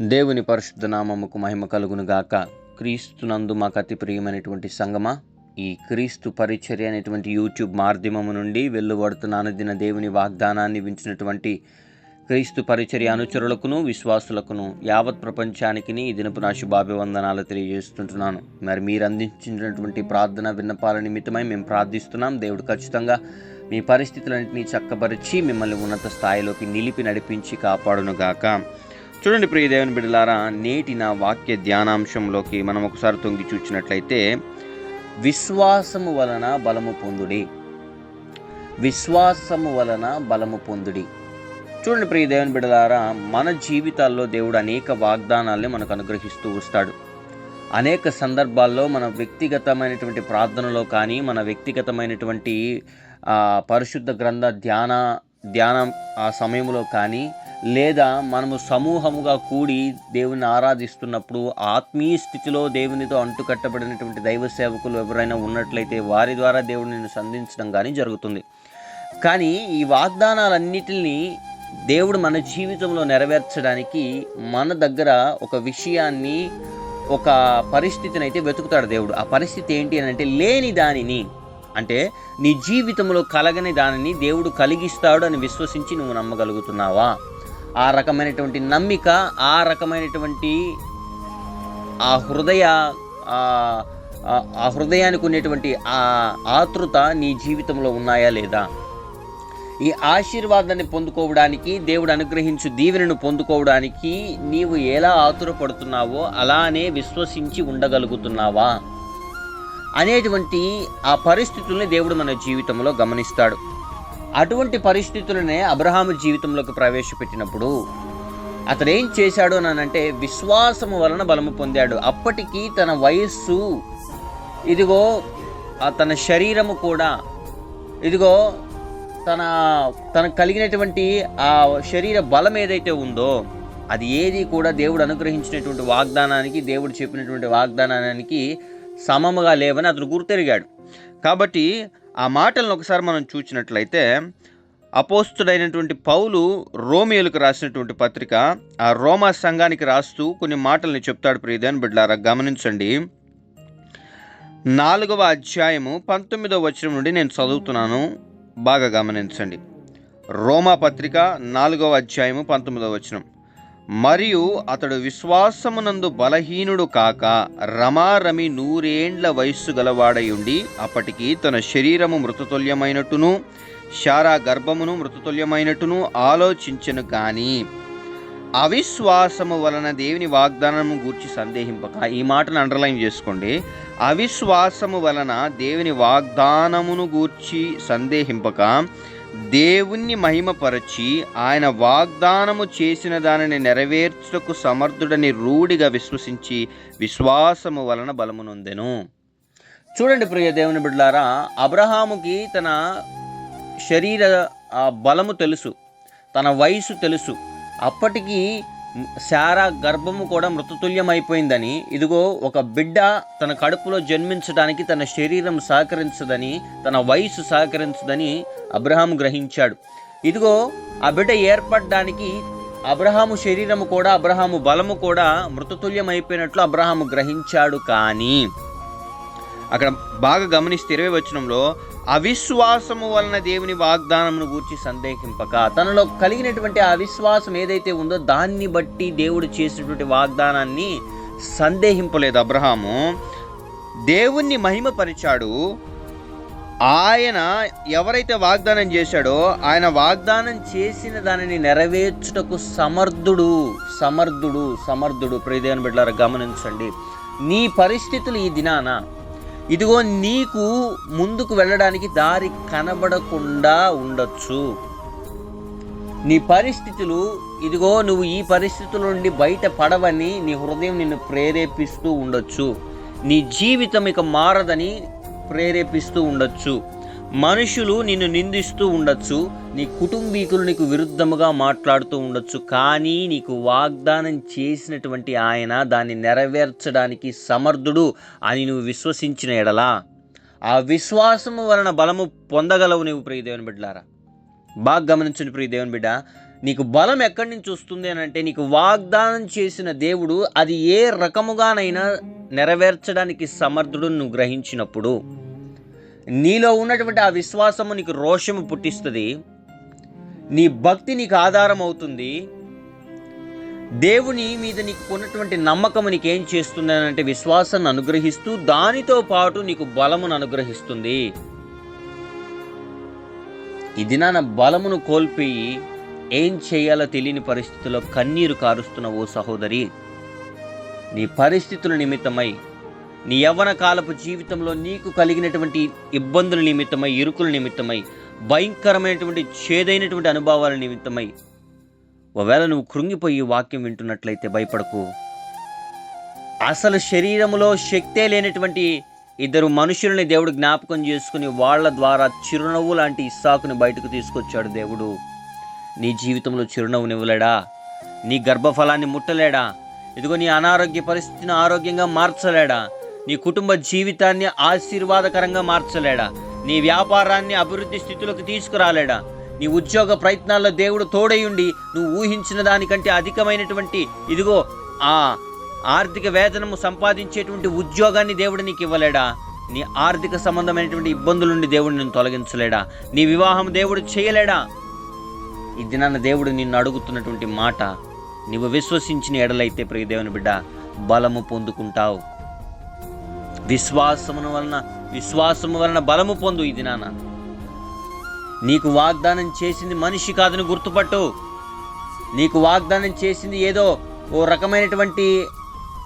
దేవుని పరిశుద్ధ నామముకు మహిమ కలుగును గాక క్రీస్తునందు మాకు అతి ప్రియమైనటువంటి సంగమ? ఈ క్రీస్తు పరిచర్య అనేటువంటి యూట్యూబ్ మాధ్యమము నుండి వెళ్ళువడుతున్నాను అనుదిన దేవుని వాగ్దానాన్ని వించినటువంటి క్రీస్తు పరిచర్య అనుచరులకును విశ్వాసులకును యావత్ ప్రపంచానికి ఈ దినపు నా శుభాభివందనాలు తెలియజేస్తుంటున్నాను. మరి మీరు అందించినటువంటి ప్రార్థన విన్నపాల నిమిత్తమై మేము ప్రార్థిస్తున్నాం. దేవుడు ఖచ్చితంగా మీ పరిస్థితులన్నింటినీ చక్కపరిచి మిమ్మల్ని ఉన్నత స్థాయిలోకి నిలిపి నడిపించి కాపాడునుగాక. చూడండి ప్రియ దేవుని బిడ్డలారా నేటి నా వాక్య ధ్యానాంశంలోకి మనం ఒకసారి తొంగి చూచినట్లయితే విశ్వాసము వలన బలము పొందుడి. విశ్వాసము వలన బలము పొందుడి. చూడండి ప్రియ దేవుని బిడ్డలారా మన జీవితాల్లో దేవుడు అనేక వాగ్దానాల్ని మనకు అనుగ్రహిస్తూ వస్తాడు. అనేక సందర్భాల్లో మన వ్యక్తిగతమైనటువంటి ప్రార్థనలో కానీ మన వ్యక్తిగతమైనటువంటి పరిశుద్ధ గ్రంథ ధ్యాన ధ్యానం ఆ సమయంలో కానీ లేదా మనము సమూహముగా కూడి దేవుని ఆరాధిస్తున్నప్పుడు ఆత్మీయ స్థితిలో దేవునితో అంటుకట్టబడినటువంటి దైవ సేవకులు ఎవరైనా ఉన్నట్లయితే వారి ద్వారా దేవుడిని సంధించడం కానీ జరుగుతుంది. కానీ ఈ వాగ్దానాలన్నిటిని దేవుడు మన జీవితంలో నెరవేర్చడానికి మన దగ్గర ఒక విషయాన్ని ఒక పరిస్థితిని అయితే వెతుకుతాడు దేవుడు. ఆ పరిస్థితి ఏంటి అని అంటే లేని దానిని అంటే నీ జీవితంలో కలగని దానిని దేవుడు కలిగిస్తాడు అని విశ్వసించి నువ్వు నమ్మగలుగుతున్నావా? ఆ రకమైనటువంటి నమ్మిక ఆ రకమైనటువంటి ఆ హృదయ ఆ హృదయానికి ఉండేటువంటి ఆ ఆతృత నీ జీవితంలో ఉన్నాయా లేదా? ఈ ఆశీర్వాదాన్ని పొందుకోవడానికి దేవుడు అనుగ్రహించు దీవెనను పొందుకోవడానికి నీవు ఎలా ఆతురపడుతున్నావో అలానే విశ్వసించి ఉండగలుగుతున్నావా? అనేటువంటి ఆ పరిస్థితుల్ని దేవుడు మన జీవితంలో గమనిస్తాడు. అటువంటి పరిస్థితులనే అబ్రహాము జీవితంలోకి ప్రవేశపెట్టినప్పుడు అతను ఏం చేశాడు అని అంటే విశ్వాసము వలన బలము పొందాడు. అప్పటికి తన వయస్సు ఇదిగో తన శరీరము కూడా ఇదిగో తన తనకు కలిగినటువంటి ఆ శరీర బలం ఏదైతే ఉందో అది ఏది కూడా దేవుడు అనుగ్రహించినటువంటి వాగ్దానానికి దేవుడు చెప్పినటువంటి వాగ్దానానికి సమముగా లేవని అతను గుర్తెరిగాడు. కాబట్టి ఆ మాటలను ఒకసారి మనం చూచినట్లయితే అపోస్తుడైనటువంటి పౌలు రోమియోలకు రాసినటువంటి పత్రిక ఆ రోమా సంఘానికి రాస్తూ కొన్ని మాటల్ని చెప్తాడు ప్రియదేన్ బిడ్లారా గమనించండి. నాలుగవ అధ్యాయము పంతొమ్మిదవ వచనం నుండి నేను చదువుతున్నాను బాగా గమనించండి. రోమా పత్రిక నాలుగవ అధ్యాయము పంతొమ్మిదవ వచనం. మరియు అతడు విశ్వాసమునందు బలహీనుడు కాక రమారమి నూరేండ్ల వయస్సు గలవాడై ఉండి అప్పటికి తన శరీరము మృతతుల్యమైనట్టును శారా గర్భమును మృతతుల్యమైనట్టును ఆలోచించను కానీ అవిశ్వాసము వలన దేవుని వాగ్దానము గూర్చి సందేహింపక. ఈ మాటను అండర్లైన్ చేసుకోండి. అవిశ్వాసము వలన దేవుని వాగ్దానమును గూర్చి సందేహింపక. దేవుణ్ణి మహిమపరచి ఆయన వాగ్దానము చేసిన దానిని నెరవేర్చుటకు సమర్థుడని రూఢిగా విశ్వసించి విశ్వాసము వలన బలమునొందెను చూడండి ప్రియ దేవుని బిడ్డలారా అబ్రహాముకి తన శరీర బలము తెలుసు తన వయసు తెలుసు. అప్పటికి శారా గర్భము కూడా మృతతుల్యమైపోయిందని ఇదిగో ఒక బిడ్డ తన కడుపులో జన్మించడానికి తన శరీరం సహకరించదని తన వయసు సహకరించదని అబ్రహాము గ్రహించాడు. ఇదిగో ఆ బిడ్డ ఏర్పడడానికి అబ్రహాము శరీరము కూడా అబ్రహాము బలము కూడా మృతతుల్యమైపోయినట్లు అబ్రహాము గ్రహించాడు కానీ అక్కడ బాగా గమనిస్తే ఇరవై వచనంలో అవిశ్వాసము వలన దేవుని వాగ్దానమును గూర్చి సందేహింపక తనలో కలిగినటువంటి అవిశ్వాసం ఏదైతే ఉందో దాన్ని బట్టి దేవుడు చేసినటువంటి వాగ్దానాన్ని సందేహింపలేదు అబ్రహాము. దేవుణ్ణి మహిమపరిచాడు ఆయన ఎవరైతే వాగ్దానం చేశాడో ఆయన వాగ్దానం చేసిన దానిని నెరవేర్చుటకు సమర్థుడు సమర్థుడు సమర్థుడు. ప్రియదేవన్ బిడ్డలారా గమనించండి. నీ పరిస్థితులు ఈ దినాన ఇదిగో నీకు ముందుకు వెళ్ళడానికి దారి కనబడకుండా ఉండొచ్చు. నీ పరిస్థితులు ఇదిగో నువ్వు ఈ పరిస్థితుల నుండి బయట పడవని నీ హృదయం నిన్ను ప్రేరేపిస్తూ ఉండొచ్చు. నీ జీవితం ఇక మారదని ప్రేరేపిస్తూ ఉండొచ్చు. మనుషులు నిన్ను నిందిస్తూ ఉండొచ్చు. నీ కుటుంబీకులు నీకు విరుద్ధముగా మాట్లాడుతూ ఉండొచ్చు. కానీ నీకు వాగ్దానం చేసినటువంటి ఆయన దాన్ని నెరవేర్చడానికి సమర్థుడు అని నువ్వు విశ్వసించిన ఎడలా. ఆ విశ్వాసము వలన బలము పొందగలవు నువ్వు ప్రియ దేవుని బిడ్డలారా. బాగా గమనించండి ప్రియ దేవుని బిడ్డ. నీకు బలం ఎక్కడి నుంచి వస్తుంది అని అంటే నీకు వాగ్దానం చేసిన దేవుడు అది ఏ రకముగానైనా నెరవేర్చడానికి సమర్థుడు నువ్వు గ్రహించినప్పుడు. నీలో ఉన్నటువంటి ఆ విశ్వాసము నీకు రోషము పుట్టిస్తుంది. నీ భక్తి నీకు ఆధారం అవుతుంది. దేవుని మీద నీకు ఉన్నటువంటి నమ్మకం నీకు ఏం చేస్తుంది అని అంటే విశ్వాసాన్ని అనుగ్రహిస్తూ దానితో పాటు నీకు బలమును అనుగ్రహిస్తుంది. ఇది నా బలమును కోల్పోయి ఏం చేయాలో తెలియని పరిస్థితుల్లో కన్నీరు కారుస్తున్న ఓ సహోదరి నీ పరిస్థితుల నిమిత్తమై నీ యవ్వన కాలపు జీవితంలో నీకు కలిగినటువంటి ఇబ్బందుల నిమిత్తమై ఇరుకుల నిమిత్తమై భయంకరమైనటువంటి చేదైనటువంటి అనుభవాల నిమిత్తమై ఒకవేళ నువ్వు కృంగిపోయి వాక్యం వింటున్నట్లయితే భయపడకు. అసలు శరీరంలో శక్తే లేనటువంటి ఇద్దరు మనుషుల్ని దేవుడు జ్ఞాపకం చేసుకుని వాళ్ళ ద్వారా చిరునవ్వు లాంటి ఇస్సాకుని బయటకు తీసుకొచ్చాడు దేవుడు. నీ జీవితంలో చిరునవ్వునివ్వలేడా? నీ గర్భఫలాన్ని ముట్టలేడా? ఇదిగో నీ అనారోగ్య పరిస్థితిని ఆరోగ్యంగా మార్చలేడా? నీ కుటుంబ జీవితాన్ని ఆశీర్వాదకరంగా మార్చలేడా? నీ వ్యాపారాన్ని అభివృద్ధి స్థితిలోకి తీసుకురాలేడా? నీ ఉద్యోగ ప్రయత్నాల్లో దేవుడు తోడయుండి నువ్వు ఊహించిన దానికంటే అధికమైనటువంటి ఇదిగో ఆ ఆర్థిక వేతనము సంపాదించేటువంటి ఉద్యోగాన్ని దేవుడు నీకు ఇవ్వలేడా? నీ ఆర్థిక సంబంధమైనటువంటి ఇబ్బందుల నుండి దేవుడు నిన్ను తొలగించలేడా? నీ వివాహం దేవుడు చేయలేడా? ఈ దినాన దేవుడు నిన్ను అడుగుతున్నటువంటి మాట నీవు విశ్వసించిన ఎడలైతే ప్రియదేవుని బిడ్డ బలము పొందుకుంటావు. విశ్వాసమును వలన విశ్వాసము వలన బలము పొందు ఈ దినాన. నీకు వాగ్దానం చేసింది మనిషి కాదని గుర్తుపట్టు. నీకు వాగ్దానం చేసింది ఏదో ఓ రకమైనటువంటి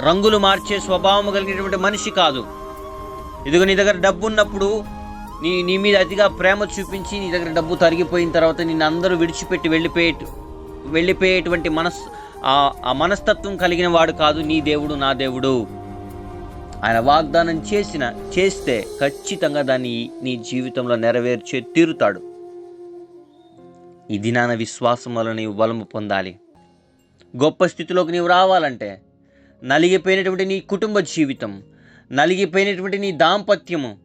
రంగులు మార్చే స్వభావం కలిగినటువంటి మనిషి కాదు. ఇదిగో నీ దగ్గర డబ్బు ఉన్నప్పుడు నీ నీ మీద అతిగా ప్రేమ చూపించి నీ దగ్గర డబ్బు తరిగిపోయిన తర్వాత నిన్ను అందరూ విడిచిపెట్టి వెళ్ళిపోయే వెళ్ళిపోయేటువంటి మనస్ ఆ- ఆ మనస్తత్వం కలిగిన వాడు కాదు నీ దేవుడు నా దేవుడు. ఆయన వాగ్దానం చేసిన చేస్తే ఖచ్చితంగా దాన్ని నీ జీవితంలో నెరవేర్చే తీరుతాడు. ఈ దినాన విశ్వాసం వల్ల నీవు బలము పొందాలి. గొప్ప స్థితిలోకి నీవు రావాలంటే నలిగిపోయినటువంటి నీ కుటుంబ జీవితం నలిగిపోయినటువంటి నీ దాంపత్యము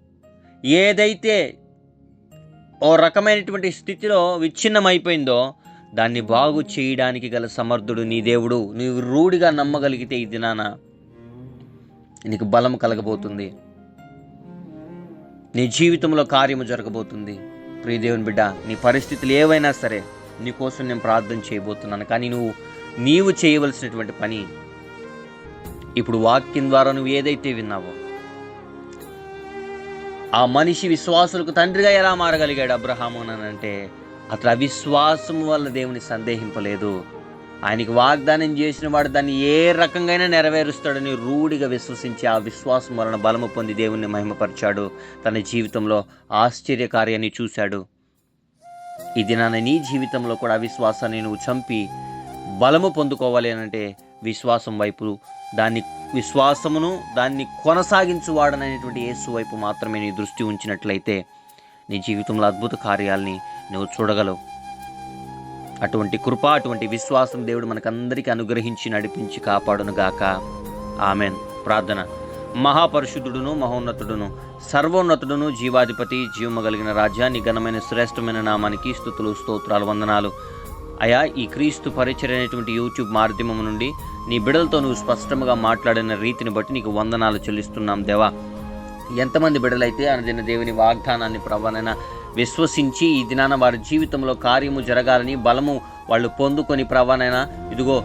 ఏదైతే ఓ రకమైనటువంటి స్థితిలో విచ్ఛిన్నమైపోయిందో దాన్ని బాగు చేయడానికి గల సమర్థుడు నీ దేవుడు. నీవు రూఢిగా నమ్మగలిగితే ఈ దినాన నీకు బలం కలగబోతుంది. నీ జీవితంలో కార్యము జరగబోతుంది. ప్రియదేవుని బిడ్డ నీ పరిస్థితులు ఏవైనా సరే నీ కోసం నేను ప్రార్థన చేయబోతున్నాను. కానీ నువ్వు నీవు చేయవలసినటువంటి పని ఇప్పుడు వాక్యం ద్వారా నువ్వు ఏదైతే విన్నావో ఆ మనిషి విశ్వాసులకు తండ్రిగా ఎలా మారగలిగాడు అబ్రహాము అని అంటే అతను అవిశ్వాసం వల్ల దేవుని సందేహింపలేదు. ఆయనకి వాగ్దానం చేసిన వాడు దాన్ని ఏ రకంగా నెరవేరుస్తాడని రూఢిగా విశ్వసించి ఆ విశ్వాసం వలన బలము పొంది దేవుణ్ణి మహిమపరిచాడు. తన జీవితంలో ఆశ్చర్యకార్యాన్ని చూశాడు. ఇది దినాన నీ జీవితంలో కూడా అవిశ్వాసాన్ని నువ్వు చంపి బలము పొందుకోవాలి అని అంటే విశ్వాసం వైపు దాన్ని విశ్వాసమును దాన్ని కొనసాగించువాడననేటువంటి యేసు వైపు మాత్రమే నీ దృష్టి ఉంచినట్లయితే నీ జీవితంలో అద్భుత కార్యాల్ని నువ్వు చూడగలవు. అటువంటి కృప అటువంటి విశ్వాసం దేవుడు మనకందరికీ అనుగ్రహించి నడిపించి కాపాడును గాక ఆమెన్. ప్రార్థన. మహాపరిశుద్ధుడును మహోన్నతుడును సర్వోన్నతుడును జీవాధిపతి జీవమగలిగిన రాజ్యాన్ని ఘనమైన శ్రేష్టమైన నామానికి స్థుతులు స్తోత్రాలు వందనాలు. అయా ఈ క్రీస్తు పరిచయం అనేటువంటి యూట్యూబ్ మాధ్యమం నుండి నీ బిడలతో నువ్వు స్పష్టంగా మాట్లాడిన రీతిని బట్టి నీకు వందనాలు చెల్లిస్తున్నాం దేవా. ఎంతమంది బిడలైతే అనుదిన దేవుని వాగ్దానాన్ని ప్రభానైనా విశ్వసించి ఈ దినాన వారి జీవితంలో కార్యము జరగాలని బలము వాళ్ళు పొందుకొని ప్రభానైనా ఇదిగో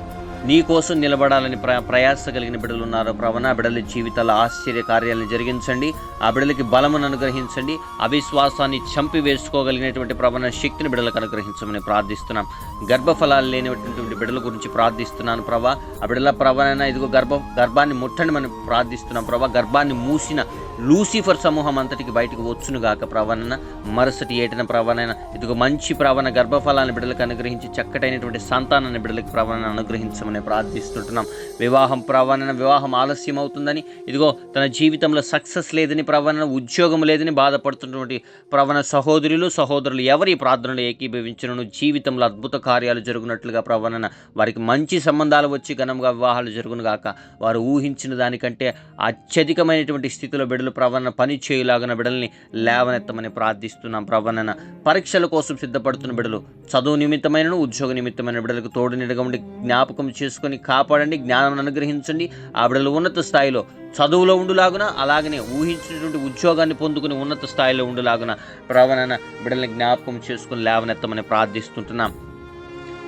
నీ కోసం నిలబడాలని ప్ర ప్రయాస కలిగిన బిడ్డలు ఉన్నారు ప్రవణ బిడ్డల జీవితాల ఆశ్చర్య కార్యాలను జరిగించండి. ఆ బిడ్డలకి బలమును అనుగ్రహించండి. అవిశ్వాసాన్ని చంపి వేసుకోగలిగినటువంటి ప్రవణ శక్తిని బిడ్డలకు అనుగ్రహించమని ప్రార్థిస్తున్నాం. గర్భఫలాలు లేనటువంటి బిడ్డల గురించి ప్రార్థిస్తున్నాను ప్రభా. ఆ బిడ్డల ప్రవణ ఇదిగో గర్భ గర్భాన్ని ముట్టండి మనం ప్రార్థిస్తున్నాం ప్రభా. గర్భాన్ని మూసిన లూసిఫర్ సమూహం అంతటికి బయటకు వచ్చును గాక ప్రవణన మరుసటి ఏటిన ప్రవణన. ఇదిగో మంచి ప్రవణ గర్భఫలాన్ని బిడ్డలకు అనుగ్రహించి చక్కటైనటువంటి సంతానాన్ని బిడ్డలకు ప్రవణన అనుగ్రహించమని ప్రార్థిస్తుంటున్నాం. వివాహం ప్రవణన వివాహం ఆలస్యం అవుతుందని ఇదిగో తన జీవితంలో సక్సెస్ లేదని ప్రవణన ఉద్యోగం లేదని బాధపడుతున్నటువంటి ప్రవణ సహోదరులు సహోదరులు ఎవరి ప్రార్థనలు ఏకీభవించను జీవితంలో అద్భుత కార్యాలు జరుగునట్లుగా ప్రవణన. వారికి మంచి సంబంధాలు వచ్చి ఘనంగా వివాహాలు జరుగును గాక. వారు ఊహించిన దానికంటే అత్యధికమైనటువంటి స్థితిలో బిడ్డలు ప్రవణ పని చేయలాగిన బిడ్డల్ని లేవనెత్తమని ప్రార్థిస్తున్నాం ప్రవణన పరీక్షల కోసం సిద్ధపడుతున్న బిడలు చదువు నిమిత్తమైన ఉద్యోగ నిమిత్తమైన బిడ్డలకు తోడు నిడగా ఉండి జ్ఞాపకం చేసుకొని కాపాడండి జ్ఞానం అనుగ్రహించండి. ఆ బిడ్డలు ఉన్నత స్థాయిలో చదువులో ఉండులాగున అలాగనే ఊహించినటువంటి ఉద్యోగాన్ని పొందుకుని ఉన్నత స్థాయిలో ఉండులాగున ప్రవణన బిడల్ని జ్ఞాపకం చేసుకుని లేవనెత్తమని ప్రార్థిస్తుంటున్నాం.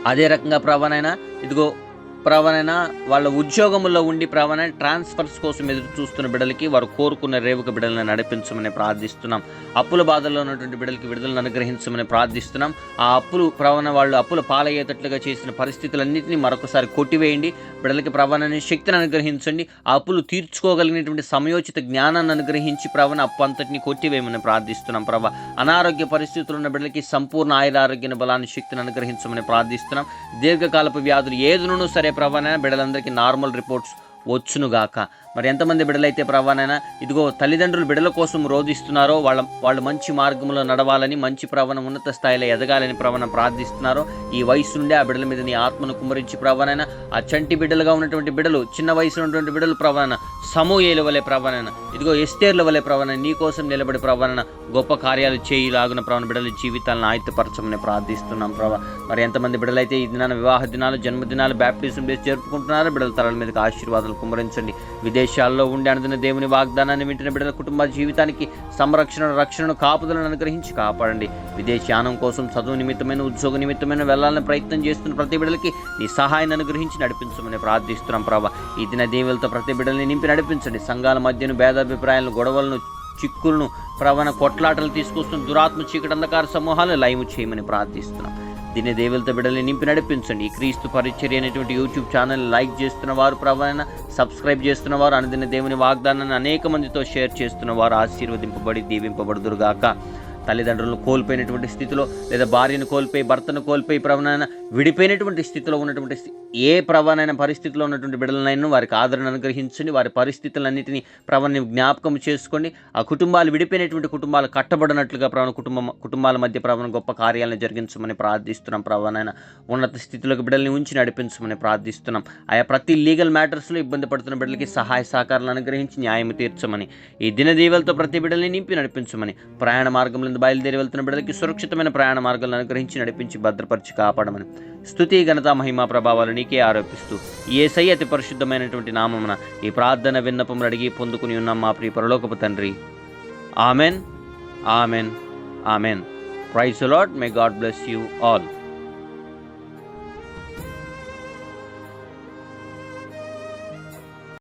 అదే రకంగా ప్రవణైనా ఇదిగో ప్రవణన వాళ్ళ ఉద్యోగంలో ఉండి ప్రవణ ట్రాన్స్ఫర్స్ కోసం ఎదురు చూస్తున్న బిడ్డలకి వారు కోరుకున్న రేవుక బిడ్డలను నడిపించమని ప్రార్థిస్తున్నాం. అప్పుల బాధల్లో ఉన్నటువంటి బిడ్డలకి విడుదలను అనుగ్రహించమని ప్రార్థిస్తున్నాం. ఆ అప్పులు ప్రవణ వాళ్ళు అప్పులు పాలయ్యేటట్లుగా చేసిన పరిస్థితులన్నింటినీ మరొకసారి కొట్టివేయండి. బిడ్డలకి ప్రవణని శక్తిని అనుగ్రహించండి. ఆ అప్పులు తీర్చుకోగలిగినటువంటి సమయోచిత జ్ఞానాన్ని అనుగ్రహించి ప్రవణ అప్పు అంతటిని కొట్టివేయమని ప్రార్థిస్తున్నాం ప్రభా. అనారోగ్య పరిస్థితులు ఉన్న బిడ్డలకి సంపూర్ణ ఆయురారోగ్య బలాన్ని శక్తిని అనుగ్రహించమని ప్రార్థిస్తున్నాం. దీర్ఘకాలపు వ్యాధులు ఏదునూ సరే ప్రభానైనా బిడ్డలందరికీ నార్మల్ రిపోర్ట్స్ వచ్చునుగాక మరి ఎంతమంది బిడ్డలైతే ప్రవణైనా ఇదిగో తల్లిదండ్రులు బిడ్డల కోసం రోధిస్తున్నారో వాళ్ళ వాళ్ళు మంచి మార్గంలో నడవాలని మంచి ప్రవణ ఉన్నత స్థాయిలో ఎదగాలని ప్రవణ ప్రార్థిస్తున్నారో ఈ వయసు నుండి ఆ బిడ్డల మీద నీ ఆత్మను కుమ్మరించి ప్రవణైనా ఆ చంటి బిడ్డలుగా ఉన్నటువంటి బిడ్డలు చిన్న వయసు ఉన్నటువంటి బిడ్డలు ప్రవణ సమూహేల వలె ప్రవణన ఇదిగో ఎస్తేర్ల వలె ప్రవణ నీ కోసం నిలబడి ప్రవణన గొప్ప కార్యాలు చేయలాగిన ప్రవణ బిడ్డల జీవితాలను ఆయుధపరచమని ప్రార్థిస్తున్నాం ప్రభా. మరి ఎంతమంది బిడ్డలైతే ఈ దినాన వివాహ దినాలు జన్మదినాలు బ్యాప్టిజం డేస్ జరుపుకుంటున్నారో బిడ్డల తలల మీదకి ఆశీర్వాదాలు కుమరించండి విదేశాల్లో ఉండి అనుదిన దేవుని వాగ్దానాన్ని వింటున్న బిడ్డల కుటుంబ జీవితానికి సంరక్షణ రక్షణను కాపుదలను అనుగ్రహించి కాపాడండి. విదేశానం కోసం చదువు నిమిత్తమైన ఉద్యోగ నిమిత్తమైన వెళ్ళాలని ప్రయత్నం చేస్తున్న ప్రతి బిడ్డలకి నీ సహాయాన్ని అనుగ్రహించి నడిపించమని ప్రార్థిస్తున్నాం ప్రభా. ఈ దిన దేవులతో ప్రతి బిడ్డల్ని నింపి నడిపించండి. సంఘాల మధ్యను భేదాభిప్రాయాలను గొడవలను చిక్కులను ప్రవణ కొట్లాటలు తీసుకొస్తున్న దురాత్మ చీకటి అంధకార సమూహాలు లైవ్ చేయమని ప్రార్థిస్తున్నాం. దీని దేవులతో బిడ్డల్ని నింపి నడిపించండి. ఈ క్రీస్తు పరిచర్య అనేటువంటి యూట్యూబ్ ఛానల్ లైక్ చేస్తున్న వారు ప్రవణ సబ్స్క్రైబ్ చేస్తున్న వారు అనుదిన దేవుని వాగ్దానాన్ని అనేక మందితో షేర్ చేస్తున్న వారు ఆశీర్వదింపబడి దీవింపబడుదురుగాక. తల్లిదండ్రులను కోల్పోయినటువంటి స్థితిలో లేదా భార్యను కోల్పోయి భర్తను కోల్పోయి ప్రవణైన విడిపోయినటువంటి స్థితిలో ఉన్నటువంటి ఏ ప్రవణైన పరిస్థితిలో ఉన్నటువంటి బిడ్డలనైనా వారికి ఆదరణ అనుగ్రహించండి. వారి పరిస్థితులన్నింటినీ ప్రవణని జ్ఞాపకం చేసుకోండి. ఆ కుటుంబాలు విడిపోయినటువంటి కుటుంబాలు కట్టబడినట్లుగా ప్రవణ కుటుంబం కుటుంబాల మధ్య ప్రవణ గొప్ప కార్యాలను జరిగించమని ప్రార్థిస్తున్నాం. ప్రవణైన ఉన్నత స్థితిలోకి బిడ్డల్ని ఉంచి నడిపించమని ప్రార్థిస్తున్నాం. ఆయా ప్రతి లీగల్ మ్యాటర్స్లో ఇబ్బంది పడుతున్న బిడ్డలకి సహాయ సహకారాలు అనుగ్రహించి న్యాయం తీర్చమని ఈ దినదీవలతో ప్రతి బిడ్డల్ని నింపి నడిపించమని ప్రయాణ మార్గంలో బయలుదేరి వెళ్తున్న బిడ్డలకి సురక్షితమైన ప్రయాణ మార్గాలను అనుగ్రహించి నడిపించి భద్రపరిచి కాపాడమని స్థుతి ఘనత మహిమా ప్రభావాలు నీకే ఆరోపిస్తూ ఏసై అతి పరిశుద్ధమైనటువంటి నామమున ఈ ప్రార్థన విన్నపములు అడిగి పొందుకుని ఉన్నాం మా ప్రియ పరలోకపు తండ్రి. Amen. Amen. Amen. Praise lord may God bless you all